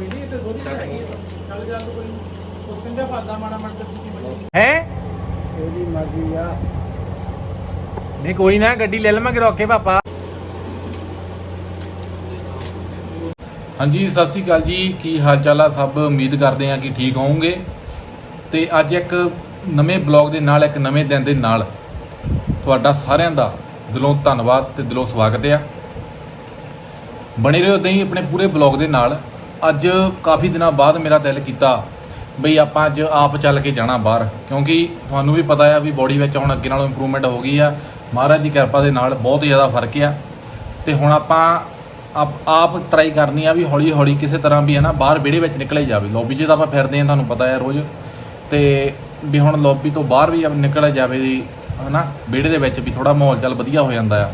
ਕੋਈ ਨਹੀਂ ਤੇ ਥੋੜੀ ਜਿਹੀ ਹੈਗੀ ਆ। ਚੱਲ ਜਾ ਤੂੰ ਕੋਈ ਉਸ ਕੰਜਾ ਫਾਦਾ ਮਾੜਾ ਮੜ ਹੈ? ਇਹਦੀ ਮਰਜ਼ੀ ਆ। ਨਹੀਂ ਕੋਈ ਨਾ ਗੱਡੀ ਲੈ ਲਵਾਂਗੇ ਰੋਕੇ ਪਾਪਾ। ਹਾਂਜੀ ਸਤਿ ਸ੍ਰੀ ਅਕਾਲ ਜੀ। ਕੀ ਹਾਲ ਚਾਲ ਆ ਸਭ? ਉਮੀਦ ਕਰਦੇ ਆ ਕਿ ਠੀਕ ਹੋਵੋਗੇ। ਤੇ ਅੱਜ ਇੱਕ ਨਵੇਂ ਬਲੌਗ ਦੇ ਨਾਲ ਇੱਕ ਨਵੇਂ ਦਿਨ ਦੇ ਨਾਲ ਤੁਹਾਡਾ ਸਾਰਿਆਂ ਦਾ ਦਿਲੋਂ ਧੰਨਵਾਦ ਤੇ ਦਿਲੋਂ ਸਵਾਗਤ ਆ। ਬਣੇ ਰਹੋ ਉਦਾਂ ਹੀ ਆਪਣੇ ਪੂਰੇ ਬਲੌਗ ਦੇ ਨਾਲ। ਅੱਜ ਕਾਫੀ ਦਿਨਾਂ ਬਾਅਦ ਮੇਰਾ ਦਿਲ ਕੀਤਾ ਬਈ ਆਪਾਂ ਅੱਜ ਆਪ ਚੱਲ ਕੇ ਜਾਣਾ ਬਾਹਰ, ਕਿਉਂਕਿ ਤੁਹਾਨੂੰ ਵੀ ਪਤਾ ਆ ਵੀ ਬੋਡੀ ਵਿੱਚ ਹੁਣ ਅੱਗੇ ਨਾਲੋਂ ਇੰਪਰੂਵਮੈਂਟ ਹੋ ਗਈ ਆ। ਮਹਾਰਾਜ ਦੀ ਕਿਰਪਾ ਦੇ ਨਾਲ ਬਹੁਤ ਜ਼ਿਆਦਾ ਫ਼ਰਕ ਆ। ਤੇ ਹੁਣ ਆਪਾਂ ਆਪ ਆਪ ਟਰਾਈ ਕਰਨੀ ਆ ਵੀ ਹੌਲੀ ਹੌਲੀ ਕਿਸੇ ਤਰ੍ਹਾਂ ਵੀ ਹੈ ਨਾ, ਬਾਹਰ ਵਿਹੜੇ ਵਿੱਚ ਨਿਕਲੇ ਜਾਵੇ। ਲੌਬੀ 'ਚ ਤਾਂ ਆਪਾਂ ਫਿਰਦੇ ਆ ਤੁਹਾਨੂੰ ਪਤਾ ਆ ਰੋਜ਼। ਤੇ ਵੀ ਹੁਣ ਲੌਬੀ ਤੋਂ ਬਾਹਰ ਵੀ ਨਿਕਲਿਆ ਜਾਵੇ ਜੀ ਹਨਾ, ਵਿਹੜੇ ਦੇ ਵਿੱਚ ਵੀ ਥੋੜਾ ਮਾਹੌਲ ਚੱਲ ਵਧੀਆ ਹੋ ਜਾਂਦਾ ਆ।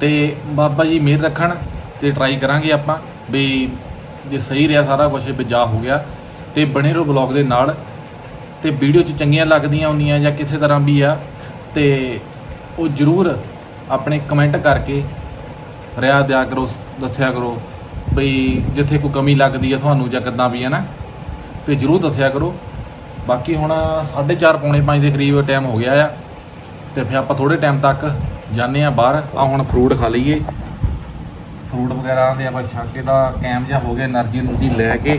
ਤੇ ਬਾਬਾ ਜੀ ਮਿਹਰ ਰੱਖਣ ਤੇ ਟਰਾਈ ਕਰਾਂਗੇ ਆਪਾਂ ਵੀ ਜੇ ਸਹੀ ਰਿਹਾ ਸਾਰਾ ਕੁਝ ਵੀ ਜਾ ਹੋ ਗਿਆ। ਤੇ ਬਣੇ ਰਹੋ ਬਲੌਗ ਦੇ ਨਾਲ। ਤੇ ਵੀਡੀਓ 'ਚ ਚੰਗੀਆਂ ਲੱਗਦੀਆਂ ਹੁੰਦੀਆਂ ਜਾਂ ਕਿਸੇ ਤਰ੍ਹਾਂ ਵੀ ਆ, ਤੇ ਉਹ ਜਰੂਰ ਆਪਣੇ ਕਮੈਂਟ ਕਰਕੇ ਰਿਆ ਦਿਆ ਕਰੋ, ਦੱਸਿਆ ਕਰੋ ਬਈ ਜਿੱਥੇ ਕੋਈ ਕਮੀ ਲੱਗਦੀ ਆ ਤੁਹਾਨੂੰ ਜਾਂ ਕਿੱਦਾਂ ਵੀ ਹੈ ਨਾ ਤੇ ਜਰੂਰ ਦੱਸਿਆ ਕਰੋ। ਬਾਕੀ ਹੁਣ 4:30 ਪੌਣੇ 5 ਦੇ ਕਰੀਬ ਟਾਈਮ ਹੋ ਗਿਆ ਆ। ਤੇ ਫਿਰ ਆਪਾਂ ਥੋੜੇ ਟਾਈਮ ਤੱਕ ਜਾਂਦੇ ਆ ਬਾਹਰ। ਆ ਹੁਣ ਫਰੂਟ ਖਾ ਲਈਏ। ਫਰੂਟ ਵਗੈਰਾ ਦੇ ਆਪਾਂ ਛੱਕ ਦਾ ਕੈਮ ਜਿਹਾ ਹੋ ਗਿਆ, એનર્ਜੀ એનર્ਜੀ ਲੈ ਕੇ,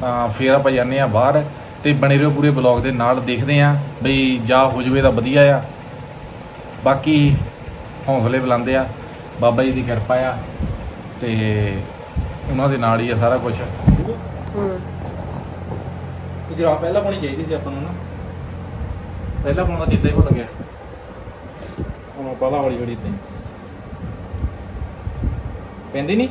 ਤਾਂ ਫਿਰ ਆਪਾਂ ਜਾਂਦੇ ਆ ਬਾਹਰ ਤੇ ਬਣੇ ਰਹੋ ਪੂਰੇ ਬਲੌਗ ਦੇ ਨਾਲ, ਦੇਖਦੇ ਆ ਬਈ ਜਾ ਹੋ ਜਵੇ ਤਾਂ ਵਧੀਆ ਆ। ਬਾਕੀ ਹੌਸਲੇ ਬੁਲਾਉਂਦੇ ਆ, ਬਾਬਾ ਜੀ ਦੀ ਕਿਰਪਾ ਆ ਤੇ ਉਹਨਾਂ ਦੇ ਨਾਲ ਹੀ ਆ ਸਾਰਾ ਕੁਝ ਜਰਾ ਪਹਿਲਾਂ ਪਾਉਣੀ ਚਾਹੀਦੀ ਸੀ ਆਪਾਂ ਨੂੰ ਨਾ। ਪਹਿਲਾਂ ਪਾਉਣਾ ਜਿੱਦਾਂ ਹੀ ਭੁੱਲ ਗਿਆ। ਹੁਣ ਪਹਿਲਾਂ ਹੌਲੀ ਹੌਲੀ ਇਦਾਂ ਪੈਂਦੀ ਨਹੀਂ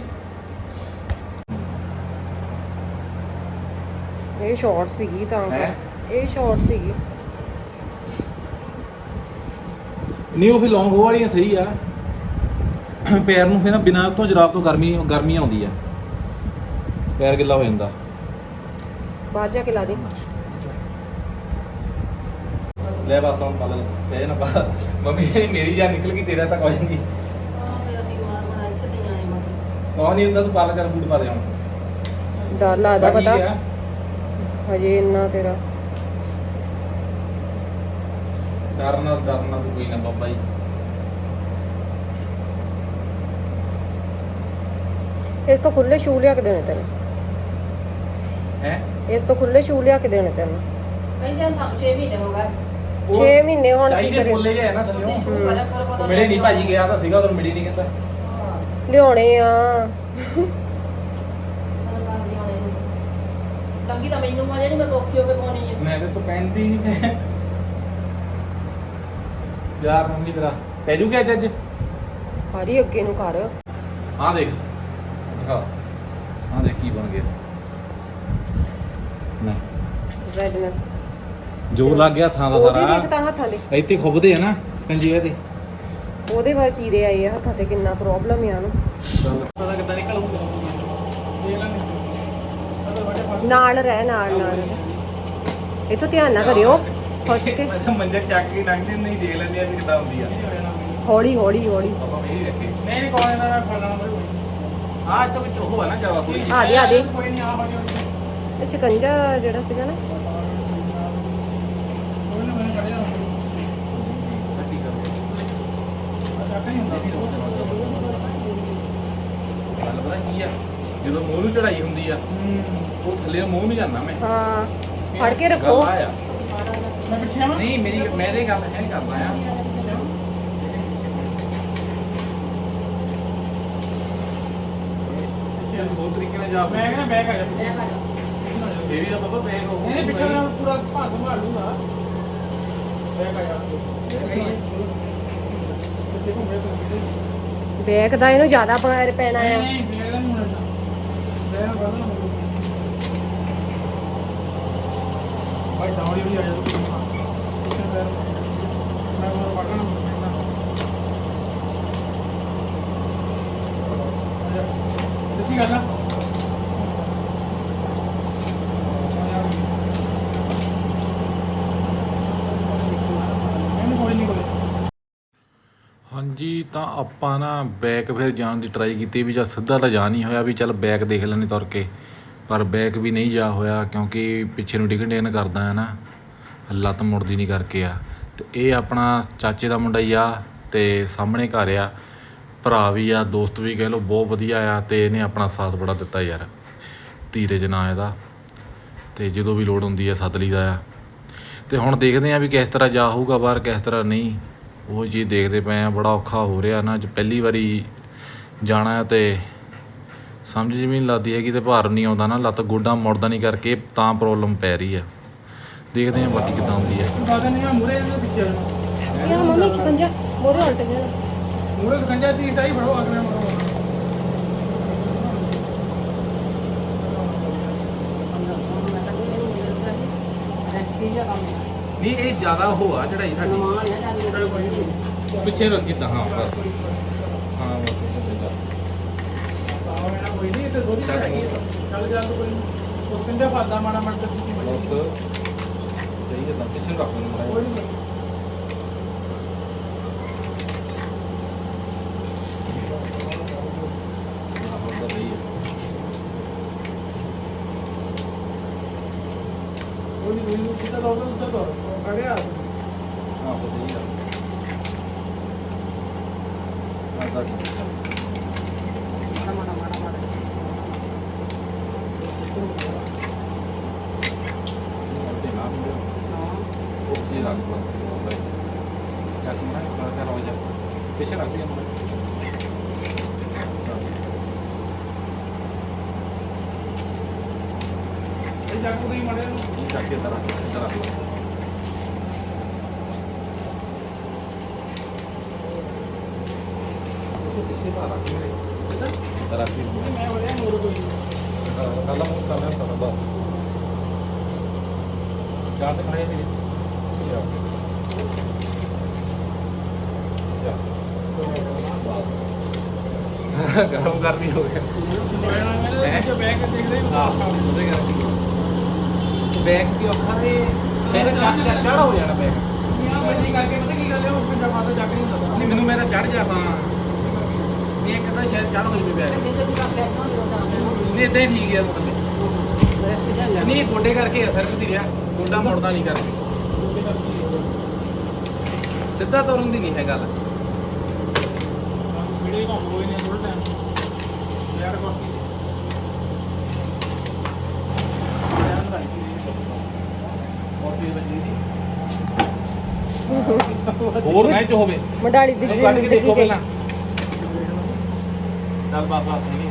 ਇਹ ਸ਼ਾਰਟ ਸੀਗੀ ਤਾਂ ਹੈਂ? ਇਹ ਸ਼ਾਰਟ ਸੀਗੀ। ਨਹੀਂ ਉਹ ਫਿਰ ਲੌਂਗ ਉਹ ਵਾਲੀਆਂ ਸਹੀ ਆ। ਪੈਰ ਨੂੰ ਫਿਰ ਨਾ ਬਿਨਾਂ ਤੋਂ ਜਰਾਬ ਤੋਂ ਗਰਮੀ ਗਰਮੀ ਆਉਂਦੀ ਆ। ਪੈਰ ਗਿੱਲਾ ਹੋ ਜਾਂਦਾ। ਬਾਅਦ ਜਾ ਕੇ ਲਾ ਦੇ। ਲੈ ਬਸ ਹੁਣ ਪਾ ਲੈ। ਸਹਿ ਨਾ ਪਾ। ਮੰਮੀ ਮੇਰੀ ਜਾਨ ਨਿਕਲ ਗਈ ਤੇਰਾ ਤਾਂ ਕੁਝ ਨਹੀਂ। ਕੌਣ ਨਹੀਂ ਹੁੰਦਾ ਤੂੰ ਪਾਲ ਕਰ ਬੂਟ ਪਾ ਦੇ ਹੁਣ। ਡਰ ਲੱਗਦਾ ਬਾਕੀ ਪਤਾ। ਆ, ਹਜੇ ਇੰਨਾ ਤੇਰਾ। ਡਰਨਾ ਡਰਨਾ ਤੂੰ ਕੋਈ ਨਾ ਬਾਬਾ ਜੀ। ਇਸ ਤੋਂ ਖੁੱਲੇ ਸ਼ੂ ਲਿਆ ਕੇ ਦੇਣੇ ਤੈਨੂੰ। ਹੈ? ਇਸ ਤੋਂ ਖੁੱਲੇ ਸ਼ੂ ਲਿਆ ਕੇ ਦੇਣੇ ਤੈਨੂੰ। 6 ਮਹੀਨੇ ਹੁਣ ਕੀ ਚਾਹੀਦੇ ਕਰੇ ਬੋਲੇ ਜੇ ਨਾ ਥੱਲੇ ਹੂੰ। ਮੇਰੇ ਨਹੀਂ ਭਾਜੀ ਗਿਆ ਤਾਂ ਸੀਗਾ ਉਦੋਂ ਮਿਲੀ ਨਹੀਂ ਕਹਿੰਦਾ। ਲਿਆਉਣੇ ਆ। ਲੱਗੀ ਤਾਂ ਮੈਨੂੰ ਆ ਜਿਹੜੀ ਮੈਂ ਸੌਖੀ ਹੋ ਕੇ ਪਾਉਣੀ ਹੈ ਮੈਂ ਤੇ ਤੂੰ ਪਹਿਨਦੀ ਨਹੀਂ ਹੈ ਯਾਰ ਮੰਮੀ ਤੇਰਾ। ਪੈ ਜੂ ਗਿਆ ਅੱਜ? ਹਾਰੀ ਅੱਗੇ ਨੂੰ ਕਰ ਆ ਦੇਖ। ਦਿਖਾ। ਆ ਦੇਖ ਕੀ ਬਣ ਗਿਆ। ਨਾ ਰੈਡਨੈਸ ਜੋ ਲੱਗ ਗਿਆ ਥਾਂ ਦਾ ਉਹਦੇ ਦੇਖ ਸਾਰਾ ਤਾਂ ਹੱਥਾਂ ਦੇ। ਇੱਥੇ ਖੁੱਬਦੇ ਆ ਨਾ ਸਕੰਜੀ ਇਹਦੇ ਉਹਦੇ ਬਾਅਦ ਚੀਰੇ ਆਏ ਆ ਹੱਥਾਂ ਤੇ ਕਿੰਨਾ ਪ੍ਰੋਬਲਮ ਆ ਉਹਨੂੰ। ਪਤਾ ਕਿੱਦਾਂ ਨਿਕਲੂਗਾ ਨਾਲ ਰਹਿ ਨਾਲ ਨਾਲ। ਇਥੋਂ ਧਿਆਨ ਨਾ ਕਰਿਓ ਫੁੱਟ ਕੇ। ਮੰਜਾ ਚੱਕ ਕੇ ਲੰਘਦੇ ਨਹੀਂ ਦੇਖ ਲੈਂਦੇ ਆ ਵੀ ਕਿੱਦਾਂ ਹੁੰਦੀ ਆ ਹੌਲੀ ਹੌਲੀ ਹੌਲੀ। ਆਪਾਂ ਮੇਰੀ ਰੱਖੇ ਨਹੀਂ ਕੋਲੇ ਦਾ ਫੜਨਾ ਕੋਈ ਆ ਇੱਥੇ ਵਿੱਚ ਉਹ ਆ ਨਾ ਜ਼ਿਆਦਾ ਥੋੜੀ ਆ ਦੇ ਆ ਦੇ ਕੋਈ ਨਹੀਂ ਆ ਹੌਲੀ ਹੌਲੀ। ਇਹ ਸ਼ਿਕੰਜਾ ਜਿਹੜਾ ਸੀਗਾ ਨਾ ਕੋਈ ਨਾ ਮੈਨੂੰ ਕੱਢਿਆ ਕਹੀਂ ਹੁੰਦਾ ਗੱਲ ਪਤਾ ਕੀ ਆ? ਜਦੋਂ ਮੂੰਹ ਨੂੰ ਚੜਾਈ ਹੁੰਦੀ ਆ ਉਹ ਥੱਲੇ ਨੂੰ ਮੂੰਹ ਨੂੰ ਜਾਂਦਾ ਮੈਂ। ਹਾਂ ਫੜ ਕੇ ਰੱਖੋ। ਗੱਲ ਆ। ਮੈਂ ਪਿੱਛੇ ਆਵਾਂ ਨਹੀਂ ਮੇਰੀ ਮੈਂ ਇਹ ਗੱਲ ਹੈ ਕਰਦਾ ਆ ਬਹੁਤ ਤਰੀਕੇ ਨਾਲ ਜਾ ਮੈਂ ਕਹਿੰਦਾ ਬੈਗ ਆ ਜਾ ਜਾ। ਇਹ ਵੀ ਤਾਂ ਬਾਬਾ ਬੈਗ ਹੋ ਨਹੀਂ ਨਹੀਂ ਪਿੱਛੇ ਮੈਂ ਪੂਰਾ ਭਾਗ ਸੰਭਾਲ ਲੂੰਗਾ ਬੈਗ ਆ ਜਾ ਪਿੱਛੇ ਘੁੰਮੇ ਤੋਂ ਪਿੱਛੇ ਬੈਗ ਦਾ ਇਹਨੂੰ ਜ਼ਿਆਦਾ ਭਾਰ ਪੈਣਾ ਆ। ਨਹੀਂ ਨਹੀਂ ਬੈਗ ਦਾ ਨਹੀਂ ਹੋਣਾ ਬੈਗ ਨਾ ਬੰਦ ਨਾ ਹੋ ਭਾਈ, ਦੌੜੀ ਵੀ ਆ ਜਾ ਤੂੰ ਪਿੱਛੇ ਪੈਰ ਮੈਂ ਮੋਰ ਵੜਨਾ ਦੇਖੀ ਗੱਲ ਆ। ਇਹਨੂੰ ਕੋਈ ਨਹੀਂ ਕੋਲੇ ਹਾਂਜੀ, ਤਾਂ ਆਪਾਂ ਨਾ ਬੈਕ ਫਿਰ ਜਾਣ ਦੀ ਟਰਾਈ ਕੀਤੀ ਵੀ ਜਾਂ ਸਿੱਧਾ ਤਾਂ ਜਾ ਨਹੀਂ ਹੋਇਆ ਵੀ ਚੱਲ ਬੈਕ ਦੇਖ ਲੈਣੇ ਤੁਰ ਕੇ। ਪਰ ਬੈਕ ਵੀ ਨਹੀਂ ਜਾ ਹੋਇਆ ਕਿਉਂਕਿ ਪਿੱਛੇ ਨੂੰ ਡਿੱਗਣ ਡਿੱਗਣ ਕਰਦਾ ਹੈ ਨਾ। ਲੱਤ ਮੁੜਦੀ ਨਹੀਂ ਕਰਕੇ ਆ। ਤੇ ਇਹ ਆਪਣਾ ਚਾਚੇ ਦਾ ਮੁੰਡਾ ਹੀ ਆ ਤੇ ਸਾਹਮਣੇ ਘਰ ਆ। ਭਰਾ ਵੀ ਆ, ਦੋਸਤ ਵੀ ਕਹਿ ਲਓ ਬਹੁਤ ਵਧੀਆ ਆ ਤੇ ਇਹਨੇ ਆਪਣਾ ਸਾਥ ਬੜਾ ਦਿੱਤਾ ਯਾਰ। ਧੀਰਜ ਨਾਂ ਇਹਦਾ। ਤੇ ਜਦੋਂ ਵੀ ਲੋੜ ਹੁੰਦੀ ਆ ਸੱਦ ਲਈਦਾ ਆ। ਤੇ ਹੁਣ ਦੇਖਦੇ ਆ ਵੀ ਕਿਸ ਤਰ੍ਹਾਂ ਜਾ ਹੋਊਗਾ ਬਾਹਰ, ਕਿਸ ਤਰ੍ਹਾਂ ਨਹੀਂ। ਉਹ ਚੀਜ਼ ਦੇਖਦੇ ਪਏ ਆ ਬੜਾ ਔਖਾ ਹੋ ਰਿਹਾ ਨਾ ਅੱਜ ਪਹਿਲੀ ਵਾਰੀ ਜਾਣਾ ਹੈ ਤੇ ਸਮਝ ਜਿਵੇਂ ਨਹੀਂ ਲੱਗਦੀ ਹੈਗੀ ਤੇ ਭਾਰ ਨਹੀਂ ਆਉਂਦਾ ਨਾ ਲੱਤ ਗੋਡਾ ਮੁੜਦਾ ਨਹੀਂ ਕਰਕੇ ਤਾਂ ਪ੍ਰੋਬਲਮ ਪੈ ਰਹੀ ਆ ਦੇਖਦੇ ਆ ਬਾਕੀ ਕਿੱਦਾਂ ਹੁੰਦੀ ਹੈ। ਇਹ ਮੰਮੀ 56 ਮੋਰੇ ਉਲਟ ਜਾਣਾ ਮੂਰੇ ਸਕੰਜਾ ਤੀ ਤਾਈ ਫੜੋ ਅਗਲੇ ਮਰੋ ਨਹੀਂ ਇਹ ਜ਼ਿਆਦਾ ਉਹ ਆ ਚੜਾਈ ਸਾਡੀ। ਪਿੱਛੇ ਰੱਖੀ ਤਾਂ ਹਾਂ ਬਸ। ਹਾਂ ਬਸ ਕੋਈ ਨਹੀਂ ਤੇ ਥੋੜੀ। ਚੱਲ ਜਾ ਤੂੰ ਕੋਈ। ਉਹ ਸਕੰਜਾ ਪਾਦਾ ਮਾੜਾ ਮਾੜਾ ਤੇ ਬਸ ਸਹੀ ਹੈ ਤਾਂ ਪਿੱਛੇ ਰੱਖ ਲੈਣਾ ਕੋਈ ਨਹੀਂ ਨਹੀਂ ਮੈਨੂੰ ਕਿਤਾ ਲਾਉਂਦਾ ਉੱਤੇ ਤੋਂ ਖੜਿਆ ਪਿੱਛੇ ਰੱਖ ਦਿਆ ਇਹ ਜਾ ਕੇ ਨੂੰ ਚੱਕ ਕੇ ਤਰ੍ਹਾਂ ਤਰ੍ਹਾਂ ਰੱਖ ਲਓ ਰੱਖ ਲੈ ਤਰ੍ਹਾਂ ਰੱਖ ਮੈਂ ਵੜਿਆ ਮੋਰ ਕੋਈ ਕੱਲਾ ਮੂੰਹ ਕਰਨਾ ਸਾਰਾ ਬਸ ਚਾਰ ਤੇ ਖੜੇ ਨੇ ਚਾ ਗਰਮ ਕਰਨੀ ਹੋ ਗਿਆ ਮੈਂ ਮੈਂ ਜੋ ਬੈਗ ਕੇ ਦੇਖ ਰਹੀ ਉਹਦੇ ਕਰਕੇ ਬੈਗ ਦੀ ਔਖਾ ਤੇ ਸ਼ੇਰ ਚੱਕ ਚੜ ਹੋ ਜਾਣਾ ਬੈਗ ਬੱਜੀ ਕਰਕੇ ਪਤਾ ਕੀ ਗੱਲ ਹੈ ਉਹ ਪੰਜਾ ਮਾਤਾ ਚੱਕ ਨਹੀਂ ਹੁੰਦਾ। ਨਹੀਂ ਮੈਨੂੰ ਮੈਂ ਤਾਂ ਚੜ ਜਾ ਹਾਂ। ਨਹੀਂ ਇੱਕ ਤਾਂ ਸ਼ਾਇਦ ਚੜ ਹੋ ਜਵੇ ਬੈਗ ਨਹੀਂ ਹੀ ਠੀਕ ਹੈ ਮਤਲਬ ਨਹੀਂ ਗੋਡੇ ਕਰਕੇ ਆ ਸਿਰਫ ਦੀ ਰਿਹਾ। ਗੋਡਾ ਮੁੜਦਾ ਨਹੀਂ ਕਰਕੇ ਸਿੱਧਾ ਤੁਰਨ ਦੀ ਨਹੀਂ ਹੈ ਗੱਲ। ਵੀਡੀਓ ਕੰਮ ਕੋਈ ਨਹੀਂ ਥੋੜਾ ਟਾਈਮ ਯਾਰ ਕਾਫੀ ਯਾਰ ਭਾਈ ਹੋਰ ਮੈਂ ਚ ਹੋਵੇ। ਮਡਾਲੀ ਦੀ ਇਹਨੂੰ ਕੱਢ ਕੇ ਦੇਖੋ ਪਹਿਲਾਂ ਚੱਲ ਬਸ ਬਸ ਨਹੀਂ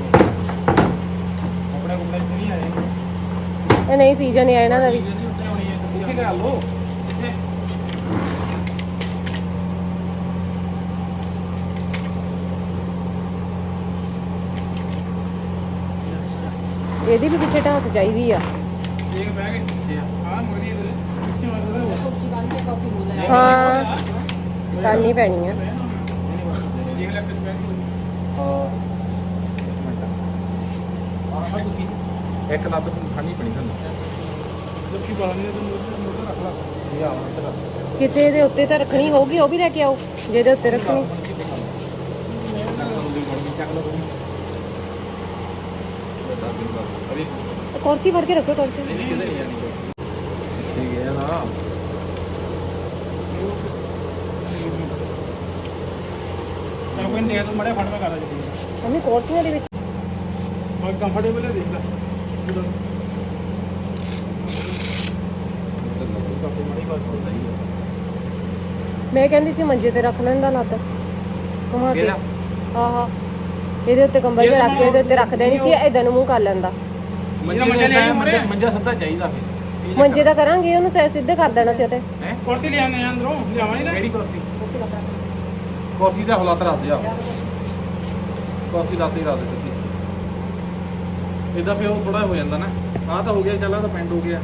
ਆਪਣੇ ਕੋਲ ਨਹੀਂ ਆਏ। ਇਹ ਨਹੀਂ ਸੀਜ਼ਨ ਹੈ ਇਹਨਾਂ ਦਾ ਵੀ। ਇੱਥੇ ਕਰ ਲੋ ਇੱਥੇ। ਇਹਦੀ ਵੀ ਪਿੱਛੇ ਢਾਂਸ ਚਾਹੀਦੀ ਆ। ਇੱਕ ਬੈਗ ਇੱਥੇ ਆ ਹਾਂ ਮੋਰੀ ਇਧਰ ਇੱਥੇ ਮਸਲਾ ਹੋ ਕਰਨੀ ਪੈਣੀ ਆ। ਦੇਖ ਲੈ ਕਿਸ ਬੈਗ ਇੱਕ ਲੱਤ ਖਾਣੀ ਪਣੀ ਤੁਹਾਨੂੰ ਜਦ ਕੀ ਬਾਲਾ ਨਹੀਂ ਤੇ ਮੋਟਰ ਰੱਖ ਲਾ। ਇਹ ਆ ਇੱਥੇ ਰੱਖ। ਕਿਸੇ ਦੇ ਉੱਤੇ ਤਾਂ ਰੱਖਣੀ ਹੋਊਗੀ ਉਹ ਵੀ ਲੈ ਕੇ ਆਓ ਜਿਹਦੇ ਉੱਤੇ ਰੱਖਣੀ। ਕੁਰਸੀ ਫੜ ਕੇ ਰੱਖੋ ਕੁਰਸੀ। ਠੀਕ ਹੈ ਨਾ ਤਾਂ ਕੋਈ ਨਹੀਂ ਤਾਂ ਮੜੇ ਫੜ ਮੈਂ ਕਰਾ ਜੀ। ਮੰਮੀ ਕੁਰਸੀਆਂ ਦੇ ਵਿੱਚ? ਮੈਂ ਕੰਫਰਟੇਬਲ ਹੈ ਦੇਖ ਲੈ। ਮੈਂ ਕਹਿੰਦੀ ਸੀ ਮੰਜੇ ਤੇ ਰੱਖ ਲੈਂਦਾ ਲੱਤ। ਘੁਮਾ ਕੇ? ਆਹਾ ਇਹਦੇ ਉੱਤੇ ਕੰਬਲ ਜਿਹਾ ਰੱਖ ਕੇ ਇਹਦੇ ਉੱਤੇ ਰੱਖ ਦੇਣੀ ਸੀ ਇਦਾਂ ਨੂੰ ਮੂੰਹ ਕਰ ਲੈਂਦਾ। ਮੰਜੇ ਦਾ ਮੂਹਰੇ। ਮੰਜਾ ਸਿੱਧਾ ਚਾਹੀਦਾ ਫਿਰ। ਮੰਜੇ ਦਾ ਕਰਾਂਗੇ ਉਹਨੂੰ ਸੈ ਸਿੱਧੇ ਕਰ ਦੇਣਾ ਸੀ ਉੱਤੇ ਹੈ? ਕੁਰਸੀ ਲਿਆਣੇ ਅੰਦਰੋਂ ਲਿਆਵਾਂਗੇ ਨਾ ਕਿਹੜੀ ਕੁਰਸੀ? ਕੁਰਸੀ ਦਾ ਹਾਲਾਤ ਰੱਖ ਜਾ ਕੁਰਸੀ ਲੱਤ ਹੀ ਰੱਖ ਦੇ ਸਿੱਧੀ ਇਦਾਂ ਫਿਰ ਉਹ ਥੋੜਾ ਹੋ ਜਾਂਦਾ ਨਾ। ਆਹ ਤਾਂ ਹੋ ਗਿਆ, ਚੱਲ ਆਹ ਤਾਂ ਪੈਂਡ ਹੋ ਗਿਆ।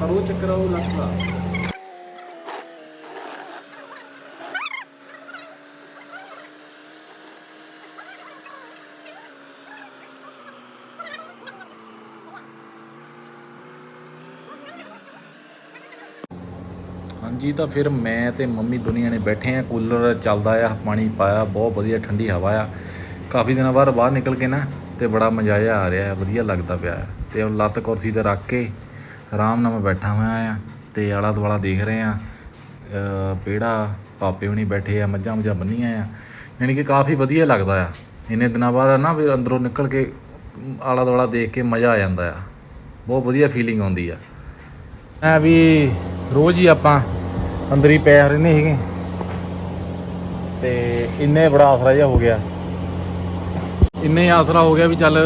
ਪਰ ਉਹ ਚੱਕਰ ਆ, ਉਹ ਲੱਤ ਹਾਂਜੀ, ਤਾਂ ਫਿਰ ਮੈਂ ਤੇ ਮੰਮੀ ਦੁਨੀਆ ਨੇ ਬੈਠੇ ਆ। ਕੂਲਰ ਚੱਲਦਾ ਆ, ਪਾਣੀ ਪਾਇਆ, ਬਹੁਤ ਵਧੀਆ ਠੰਡੀ ਹਵਾ ਆ। ਕਾਫੀ ਦਿਨਾਂ ਬਾਅਦ ਬਾਹਰ ਨਿਕਲ ਕੇ ਨਾ ਤੇ ਬੜਾ ਮਜ਼ਾ ਜਿਹਾ ਆ ਰਿਹਾ, ਵਧੀਆ ਲੱਗਦਾ ਪਿਆ। ਹੈ ਤੇ ਉਹ ਲੱਤ ਕੁਰਸੀ ਤੇ ਰੱਖ ਕੇ ਆਰਾਮ ਨਾਲ ਮੈਂ ਬੈਠਾ ਹੋਇਆ ਆ ਤੇ ਆਲਾ ਦੁਆਲਾ ਦੇਖ ਰਹੇ ਆ। ਪੇੜਾ, ਪਾਪੇ ਹੁਣੀ ਬੈਠੇ ਆ ਮੱਝਾਂ ਮੁੱਝਾਂ ਬੰਨੀਆਂ ਆ। ਯਾਨੀ ਕਿ ਕਾਫੀ ਵਧੀਆ ਲੱਗਦਾ ਆ। ਇੰਨੇ ਦਿਨਾਂ ਬਾਅਦ ਨਾ ਵੀ ਅੰਦਰੋਂ ਨਿਕਲ ਕੇ ਆਲਾ ਦੁਆਲਾ ਦੇਖ ਕੇ ਮਜ਼ਾ ਆ ਜਾਂਦਾ ਆ। ਬਹੁਤ ਵਧੀਆ ਫੀਲਿੰਗ ਆਉਂਦੀ ਆ। ਐ ਵੀ ਰੋਜ਼ ਹੀ ਆਪਾਂ ਅੰਦਰ ਹੀ ਪੈ ਰਹਿੰਦੇ ਹੈਗੇ ਤੇ ਇੰਨੇ ਬੜਾ ਆਸਰਾ ਜਿਹਾ ਹੋ ਗਿਆ। ਇੰਨੇ ਆਸਰਾ ਹੋ ਗਿਆ ਵੀ ਚੱਲ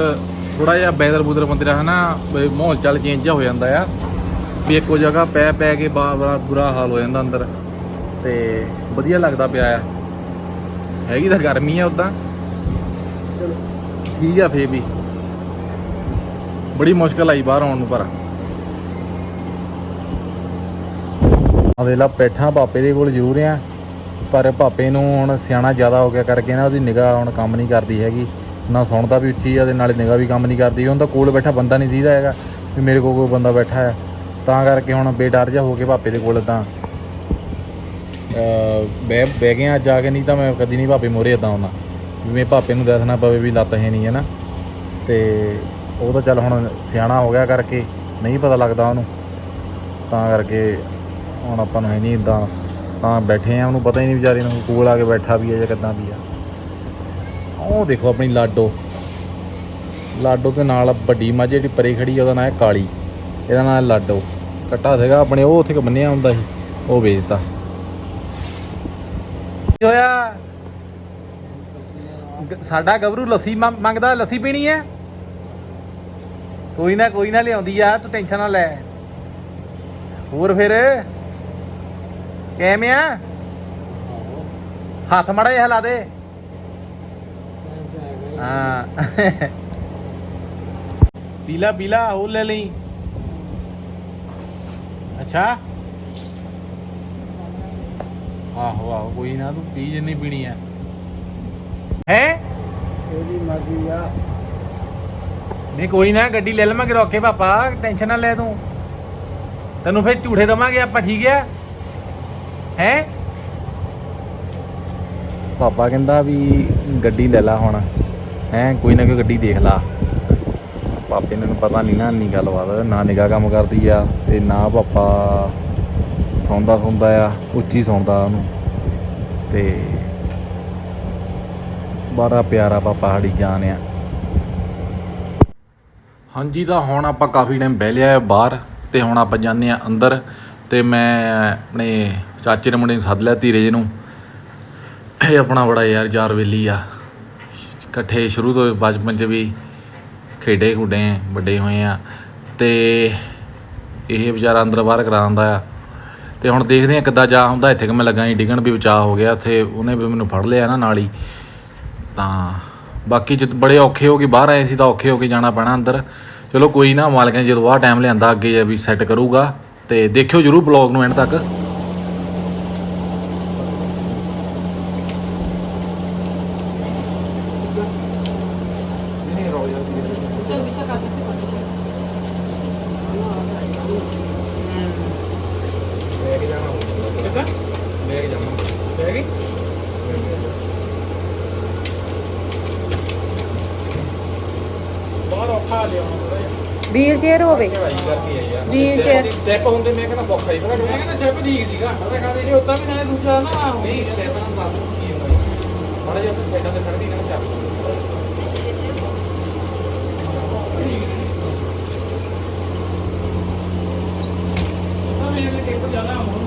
ਥੋੜਾ ਜਿਹਾ ਬੈਦਰ ਬੂਦਰ ਬੰਦੇ ਦਾ ਹਨਾ ਮਾਹੌਲ ਚੱਲ ਚੇਂਜ ਜਿਹਾ ਹੋ ਜਾਂਦਾ ਆ। ਵੀ ਇੱਕੋ ਜਗ੍ਹਾ ਪੈ ਪੈ ਕੇ ਬਾ- ਬੜਾ ਬੁਰਾ ਹਾਲ ਹੋ ਜਾਂਦਾ ਅੰਦਰ। ਤੇ ਵਧੀਆ ਲੱਗਦਾ ਪਿਆ ਆ। ਹੈਗੀ ਤਾਂ ਗਰਮੀ ਆ ਉਦਾਂ ਠੀਕ ਆ ਫੇਰ ਵੀ। ਬੜੀ ਮੁਸ਼ਕਲ ਆਈ ਬਾਹਰ ਆਉਣ ਨੂੰ ਪਰ। ਆ ਵੇਲਾ ਪੈਠਾ ਪਾਪੇ ਦੇ ਕੋਲ ਜ਼ਰੂਰ ਆ, ਪਰ ਪਾਪੇ ਨੂੰ ਹੁਣ ਸਿਆਣਾ ਜ਼ਿਆਦਾ ਹੋ ਗਿਆ ਕਰਕੇ ਨਾ ਉਹਦੀ ਨਿਗਾਹ ਹੁਣ ਕੰਮ ਨਹੀਂ ਕਰਦੀ ਹੈਗੀ। ਨਾ ਸੁਣਦਾ ਵੀ ਉੱਚੀ ਆ ਤੇ ਨਾਲੇ ਨਿਗਾਹ ਵੀ ਕੰਮ ਨਹੀਂ ਕਰਦੀ। ਉਹਦਾ ਕੋਲ ਬੈਠਾ ਬੰਦਾ ਨਹੀਂ ਦੀਦਾ ਹੈਗਾ ਵੀ ਮੇਰੇ ਕੋਲ ਕੋਈ ਬੰਦਾ ਬੈਠਾ ਹੈ ਤਾਂ ਕਰਕੇ ਹੁਣ ਬੇਡਰ ਜਿਹਾ ਹੋ ਕੇ ਪਾਪੇ ਦੇ ਕੋਲ ਤਾਂ। ਬਹਿ ਬਹਿ ਗਿਆ ਜਾ ਕੇ, ਨਹੀਂ ਤਾਂ ਮੈਂ ਕਦੀ ਨਹੀਂ ਭਾਪੇ ਮੋਰੇ ਇਦਾਂ ਆਉਂਦਾ। ਵੀ ਮੇਰੇ ਭਾਪੇ ਨੂੰ ਦੱਸਣਾ ਪਵੇ ਵੀ ਲੱਤ ਹੈ ਨਹੀਂ ਹੈ ਨਾ। ਤੇ ਉਹ ਤਾਂ ਚੱਲ ਹੁਣ ਸਿਆਣਾ ਹੋ ਗਿਆ ਕਰਕੇ ਨਹੀਂ ਪਤਾ ਲੱਗਦਾ ਉਹਨੂੰ। ਤਾਂ ਕਰਕੇ ਹੁਣ ਆਪਾਂ ਨੂੰ ਹੈ ਨਹੀਂ ਇਦਾਂ ਤਾਂ ਬੈਠੇ ਆ, ਉਹਨੂੰ ਪਤਾ ਹੀ ਨਹੀਂ ਵਿਚਾਰੇ ਨੂੰ ਕੋਲ ਆ ਕੇ ਬੈਠਾ ਵੀ ਹੈ ਜਾਂ ਕਿੱਦਾਂ ਵੀ ਆ। ਉਹ ਦੇਖੋ ਆਪਣੀ ਲਾਡੋ। ਲਾਡੋ ਦੇ ਨਾਲ ਵੱਡੀ ਮੱਝ ਜਿਹੜੀ ਪਰੇ ਖੜੀ ਆ, ਉਹਦਾ ਨਾਂ ਹੈ ਕਾਲੀ। ਇਹਦਾ ਨਾਂ ਹੈ ਲਾਡੋ। ਕੱਟਾ ਸੀਗਾ ਆਪਣੇ, ਉਹ ਉੱਥੇ ਬੰਨਿਆ ਹੁੰਦਾ ਸੀ, ਉਹ ਵੇਚਤਾ। ਕੀ ਹੋਇਆ? ਸਾਡਾ ਗੱਭਰੂ ਲੱਸੀ ਮੰਗਦਾ ਲੱਸੀ ਪੀਣੀ ਹੈ? ਕੋਈ ਨਾ ਕੋਈ ਨਾ ਲਿਆਉਂਦੀ ਆ, ਤੂੰ ਟੈਨਸ਼ਨ ਨਾ ਲੈ। ਹੋਰ ਫਿਰ? ਕਿਵੇਂ ਆ? ਹੱਥ ਮੜਾ ਜਿਹਾ ਹਿਲਾ ਦੇ। ਹਾਂ। ਪੀਲਾ ਪੀਲਾ ਹੋਰ ਲੈ ਲਈ। ਅੱਛਾ। ਆਹੋ ਆਹੋ ਕੋਈ ਨਾ ਤੂੰ ਪੀ ਜਿੰਨੀ ਪੀਣੀ ਆ। ਹੈ? ਇਹਦੀ ਮਰਜ਼ੀ ਆ। ਨਹੀਂ ਕੋਈ ਨਾ ਗੱਡੀ ਲੈ ਲਵਾਂਗੇ ਰੋਕੇ ਪਾਪਾ। ਟੈਨਸ਼ਨ ਨਾ ਲੈ ਤੂੰ। ਤੈਨੂੰ ਫਿਰ ਝੂਠੇ ਦਵਾਂਗੇ ਆਪਾਂ ਠੀਕ ਆ? ਹੈ? ਪਾਪਾ ਕਹਿੰਦਾ ਵੀ ਗੱਡੀ ਲੈ ਲਾ ਹੁਣ। ਹੈ ਕੋਈ ਨਾ ਕੋਈ ਗੱਡੀ ਦੇਖ ਲਾ। ਪਾਪੇ ਨੂੰ ਪਤਾ ਨਹੀਂ ਨਾ ਇੰਨੀ ਗੱਲਬਾਤ ਨਾ ਨਿਗਾਹ ਕੰਮ ਕਰਦੀ ਆ ਤੇ ਨਾ ਪਾਪਾ ਸੌਂਦਾ ਸੌਂਦਾ ਆ ਉੱਚੀ ਸੌਂਦਾ ਉਹਨੂੰ। ਤੇ ਬੜਾ ਪਿਆਰਾ ਪਾਪਾ ਸਾਡੀ ਜਾਨ ਆ। ਹਾਂਜੀ ਤਾਂ ਹੁਣ ਆਪਾਂ ਕਾਫੀ ਟਾਈਮ ਬਹਿ ਲਿਆ ਬਾਹਰ ਤੇ ਹੁਣ ਆਪਾਂ ਜਾਂਦੇ ਆ ਅੰਦਰ ਤੇ ਮੈਂ ਆਪਣੇ ਚਾਚੇ ਨੇ ਮੁੰਡੇ ਨੂੰ ਸੱਦ ਲਿਆ ਧੀਰੇ ਜੀ ਨੂੰ। ਇਹ ਆਪਣਾ ਬੜਾ ਯਾਰ ਯਾਰ ਵੇਲੀ ਆ। ਇਕੱਠੇ ਸ਼ੁਰੂ ਤੋਂ ਬਚਪਨ 'ਚ ਵੀ ਖੇਡੇ ਖੁੱਡੇ ਵੱਡੇ ਹੋਏ ਆ। ਤੇ ਇਹ ਵਿਚਾਰਾ ਅੰਦਰ ਬਾਹਰ ਕਰਾਉਂਦਾ ਆ। ਤੇ ਹੁਣ ਦੇਖਦੇ ਆ ਕਿੱਦਾਂ ਜਾ ਹੁੰਦਾ। ਇੱਥੇ ਕਿ ਮੈਂ ਲੱਗਾ ਹੀ ਡਿੱਗਣ ਵੀ ਬਚਾਅ ਹੋ ਗਿਆ। ਉੱਥੇ ਉਹਨੇ ਵੀ ਮੈਨੂੰ ਫੜ ਲਿਆ ਨਾ ਨਾਲ ਹੀ। ਤਾਂ ਬਾਕੀ ਜਦ ਬੜੇ ਔਖੇ ਹੋ ਕੇ ਬਾਹਰ ਆਏ ਸੀ ਤਾਂ ਔਖੇ ਹੋ ਕੇ ਜਾਣਾ ਪੈਣਾ ਅੰਦਰ। ਚਲੋ ਕੋਈ ਨਾ, ਮਾਲਕ ਨੇ ਜਦੋਂ ਆਹ ਟਾਈਮ ਲਿਆਂਦਾ, ਅੱਗੇ ਜੇ ਵੀ ਸੈੱਟ ਕਰੂਗਾ। ਤੇ ਦੇਖਿਓ ਜਰੂਰ ਬਲੌਗ ਨੂੰ ਐਂਡ ਤੱਕ ਪਿੱਛੇ ਪਿੱਛੇ ਕਰ ਪਿੱਛੇ ਕਰ ਪਿੱਛੇ ਕਿੱਦਾਂ ਬਹਿ ਗਈ ਬਹੁਤ ਔਖਾ ਲਿਆਉਣਾ ਥੋੜਾ ਜਿਹਾ ਵੀਲ ਚੇਅਰ ਹੋਵੇ। ਵੀਲ ਚੇਅਰ ਸਟੈਪ ਹੁੰਦੇ ਮੈਂ ਕਹਿੰਦਾ ਸੌਖਾ ਹੀ ਮੈਂ ਕਹਿੰਦਾ ਜੱਬ ਠੀਕ ਸੀਗਾ। ਪਤਾ ਕਾਹਦੇ ਨਹੀਂ ਉਦਾਂ ਵੀ ਨਾ ਦੂਜਾ ਨਾ ਨਹੀਂ ਸਟੈਪ ਨਾਲ ਦੱਸ ਕੀ ਹੋਇਆ। ਮਾੜਾ ਜਿਹਾ ਉੱਥੇ ਸਾਈਡਾਂ ਤੇ ਖੜਦੀ ਨਾ ਚੱਲ ਉਦਾਂ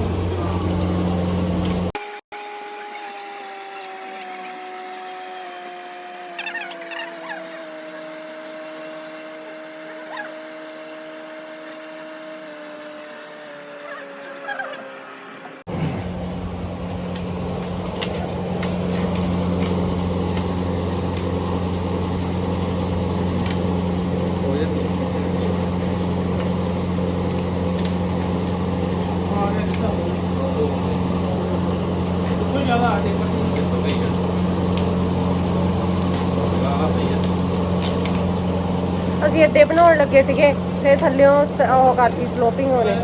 ਅਸੀਂ ਇੱਦੇ ਬਣਾਉਣ ਲੱਗੇ ਸੀਗੇ ਫਿਰ ਥੱਲਿਓਂ ਸ- ਉਹ ਕਰਤੀ ਸਲੋਪਿੰਗ ਉਹਨੇ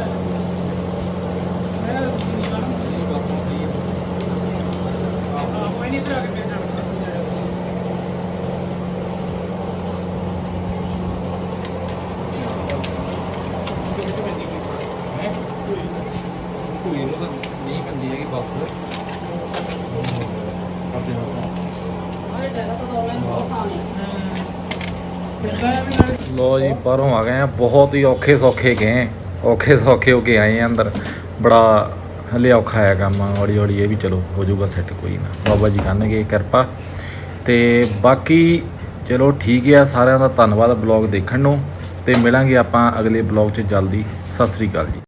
ਕਰਦੇ ਹਾਂ ਕਿੱਦਾਂ ਵੀ ਨਾਲ ਲੋ ਜੀ ਬਾਹਰੋਂ ਆ ਗਏ ਆ, ਬਹੁਤ ਹੀ ਔਖੇ ਸੌਖੇ ਗਏ ਔਖੇ ਸੌਖੇ ਹੋ ਕੇ ਆਏ ਆ ਅੰਦਰ। ਬੜਾ ਹਲੇ ਔਖਾ ਹੈ ਕੰਮ, ਹੌਲੀ ਹੌਲੀ ਇਹ ਵੀ ਚਲੋ, ਹੋ ਜਾਊਗਾ ਸੈੱਟ ਕੋਈ ਨਾ। ਬਾਬਾ ਜੀ ਕਰਨਗੇ ਕਿਰਪਾ। ਤੇ ਬਾਕੀ ਚਲੋ ਠੀਕ ਆ, ਸਾਰਿਆਂ ਦਾ ਧੰਨਵਾਦ ਬਲੌਗ ਦੇਖਣ ਨੂੰ। ਤੇ ਮਿਲਾਂਗੇ ਆਪਾਂ ਅਗਲੇ ਬਲੌਗ 'ਚ ਜਲਦੀ। ਸਤਿ ਸ੍ਰੀ ਅਕਾਲ ਜੀ।